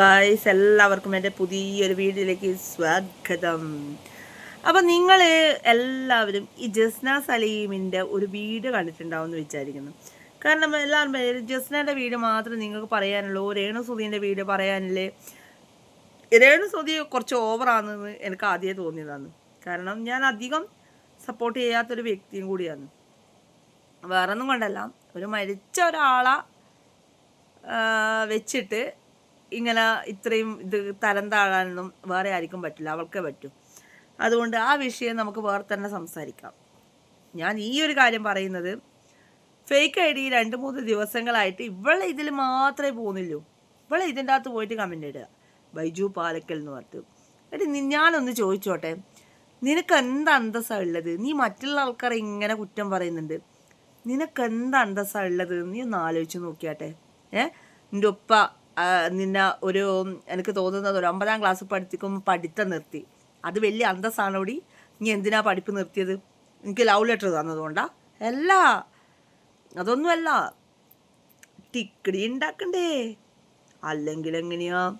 Guys എല്ലാവർക്കും എന്റെ പുതിയൊരു വീഡിയോയിലേക്ക് സ്വാഗതം. അപ്പം നിങ്ങൾ എല്ലാവരും ഈ ജസ്ന സലീമിന്റെ ഒരു വീഡിയോ കണ്ടിട്ടുണ്ടാവും എന്ന് വിചാരിക്കുന്നു. കാരണം എല്ലാവരും ജസ്നയുടെ വീഡിയോ മാത്രം നിങ്ങൾക്ക് പറയാനുള്ളൂ. രേണു സുധീന്റെ വീഡിയോ പറയാനില്ലേ? രേണു സുധി കുറച്ച് ഓവറാണെന്ന് എനിക്ക് ആദ്യമേ തോന്നിയതാണ്. കാരണം ഞാൻ അധികം സപ്പോർട്ട് ചെയ്യാത്തൊരു വ്യക്തിയും കൂടിയാണ്. വേറെ ഒന്നും കൊണ്ടല്ല. ഒരു മരിച്ച ഒരാളെ വെച്ചിട്ട് ഇങ്ങനെ ഇത്രയും ഇത് തരം താഴാനൊന്നും വേറെ ആർക്കും പറ്റില്ല അവൾക്കേ പറ്റൂ. അതുകൊണ്ട് ആ വിഷയം നമുക്ക് വേറെ തന്നെ സംസാരിക്കാം. ഞാൻ ഈ ഒരു കാര്യം പറയുന്നത് ഫേക്ക് ഐ ഡി രണ്ട് മൂന്ന് ദിവസങ്ങളായിട്ട് ഇവളെ ഇതിൽ മാത്രമേ പോകുന്നില്ലൂ ഇവളെ ഇതിന്റെ അകത്ത് പോയിട്ട് കമന്റ് ഇടുക. ബൈജു പാലക്കൽ എന്ന് പറഞ്ഞിട്ട്. എടി ഞാനൊന്ന് ചോദിച്ചോട്ടെ? നിനക്ക് എന്ത് അന്തസ്സാണ് ഉള്ളത്? നീ മറ്റുള്ള ആൾക്കാരെ ഇങ്ങനെ കുറ്റം പറയുന്നുണ്ട്. നിനക്ക് എന്ത് അന്തസ്സാണ് ഉള്ളത്? നീ ഒന്ന് ആലോചിച്ച് നോക്കിയാട്ടെ. ഏ? നിന്റെ ഉപ്പ നിന്നെ ഒരു എനിക്ക് തോന്നുന്നത് ഒരു ഒമ്പതാം ക്ലാസ് പഠിപ്പിക്കുമ്പോൾ പഠിത്തം നിർത്തി. അത് വലിയ അന്തസ്സാണോടി. നീ എന്തിനാ പഠിപ്പ് നിർത്തിയത്? എനിക്ക് ലവ് ലെറ്റർ തന്നതുകൊണ്ടാ. അല്ല. അതൊന്നുമല്ല. ടിക്കടി ഉണ്ടാക്കണ്ടേ അല്ലെങ്കിൽ എങ്ങനെയാ?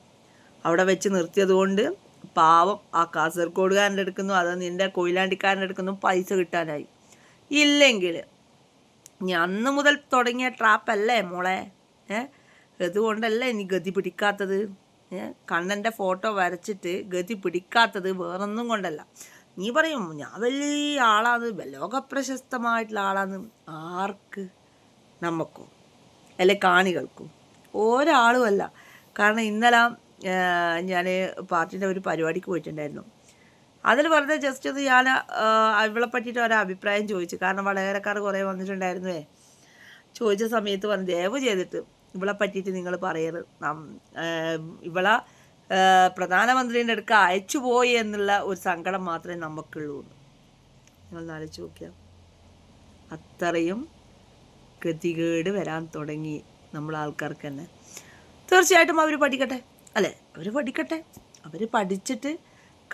അവിടെ വെച്ച് നിർത്തിയത് കൊണ്ട് പാവം ആ കാസർഗോഡുകാരന്റെ എടുക്കുന്നു അത് നിന്റെ കൊയിലാണ്ടിക്കാരന്റെ എടുക്കുന്നു പൈസ കിട്ടാനായി. ഇല്ലെങ്കിൽ നീ അന്ന് മുതൽ തുടങ്ങിയ ട്രാപ്പല്ലേ മോളെ? ഏ? അതുകൊണ്ടല്ലേ ഇനി ഗതി പിടിക്കാത്തത്? കണ്ണന്റെ ഫോട്ടോ വരച്ചിട്ട് ഗതി പിടിക്കാത്തത് വേറൊന്നും കൊണ്ടല്ല. നീ പറയും ഞാൻ വലിയ ആളാണ് ലോകപ്രശസ്തമായിട്ടുള്ള ആളാണ്. ആർക്ക്? നമുക്കോ അല്ലെ കാണികൾക്കും. ഒരാളുമല്ല കാരണം ഇന്നലെ ഞാൻ പാർട്ടിന്റെ ഒരു പരിപാടിക്ക് പോയിട്ടുണ്ടായിരുന്നു. അതിൽ വെറുതെ ജസ്റ്റ് ഒന്ന് ഞാൻ ഇവളെ പറ്റിയിട്ട് ഒരു അഭിപ്രായം ചോദിച്ചു. കാരണം വളരെക്കാർ കുറേ വന്നിട്ടുണ്ടായിരുന്നു. ചോദിച്ച സമയത്ത് പറഞ്ഞു ദയവ് ചെയ്തിട്ട് ഇവളെ പറ്റിയിട്ട് നിങ്ങൾ പറയരുത്. ഇവളെ പ്രധാനമന്ത്രിയുടെ അടുക്ക അയച്ചു പോയി എന്നുള്ള ഒരു സങ്കടം മാത്രമേ നമുക്കുള്ളൂ. നിങ്ങൾ ആലോചിച്ച് നോക്കിയാൽ അത്രയും ഗതികേട് വരാൻ തുടങ്ങി നമ്മൾ ആൾക്കാർക്ക് തന്നെ. തീർച്ചയായിട്ടും അവർ പഠിക്കട്ടെ. അല്ലേ? അവർ പഠിക്കട്ടെ. അവർ പഠിച്ചിട്ട്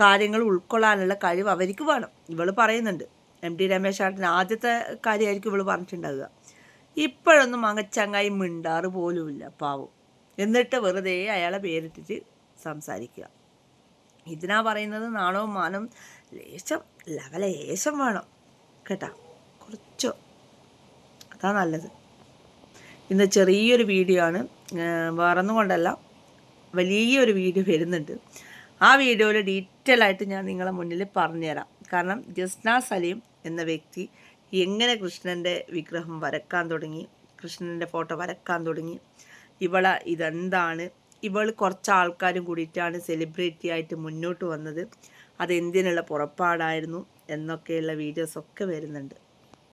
കാര്യങ്ങൾ ഉൾക്കൊള്ളാനുള്ള കഴിവ് അവർക്ക് വേണം. ഇവൾ പറയുന്നുണ്ട്. എം ടി രമേശ് ആദ്യത്തെ കാര്യമായിരിക്കും ഇവൾ പറഞ്ഞിട്ടുണ്ടാവുക. ഇപ്പോഴൊന്നും അങ്ങച്ചങ്ങായി മിണ്ടാറ് പോലുമില്ല പാവം. എന്നിട്ട് വെറുതെ അയാളെ പേരിട്ടിട്ട് സംസാരിക്കുക. ഇതിനാ പറയുന്നത് നാണവും മാനം ലേശം ലവലേശം വേണം കേട്ടാ? കുറച്ചോ? അതാ നല്ലത്. ഇന്ന് ചെറിയൊരു വീഡിയോ ആണ്. വേറൊന്നുകൊണ്ടല്ല കൊണ്ടല്ല. വലിയൊരു വീഡിയോ വരുന്നുണ്ട്. ആ വീഡിയോയിൽ ഡീറ്റെയിൽ ആയിട്ട് ഞാൻ നിങ്ങളെ മുന്നിൽ പറഞ്ഞുതരാം. കാരണം ജസ്ന സലീം എന്ന വ്യക്തി എങ്ങനെ കൃഷ്ണന്റെ വിഗ്രഹം വരക്കാൻ തുടങ്ങി കൃഷ്ണന്റെ ഫോട്ടോ വരക്കാൻ തുടങ്ങി ഇവളെ ഇതെന്താണ്? ഇവൾ കുറച്ച് ആൾക്കാരും കൂടിയിട്ടാണ് സെലിബ്രിറ്റി ആയിട്ട് മുന്നോട്ട് വന്നത്. അതെന്തിനുള്ള പുറപ്പാടായിരുന്നു? എന്നൊക്കെയുള്ള വീഡിയോസൊക്കെ വരുന്നുണ്ട്.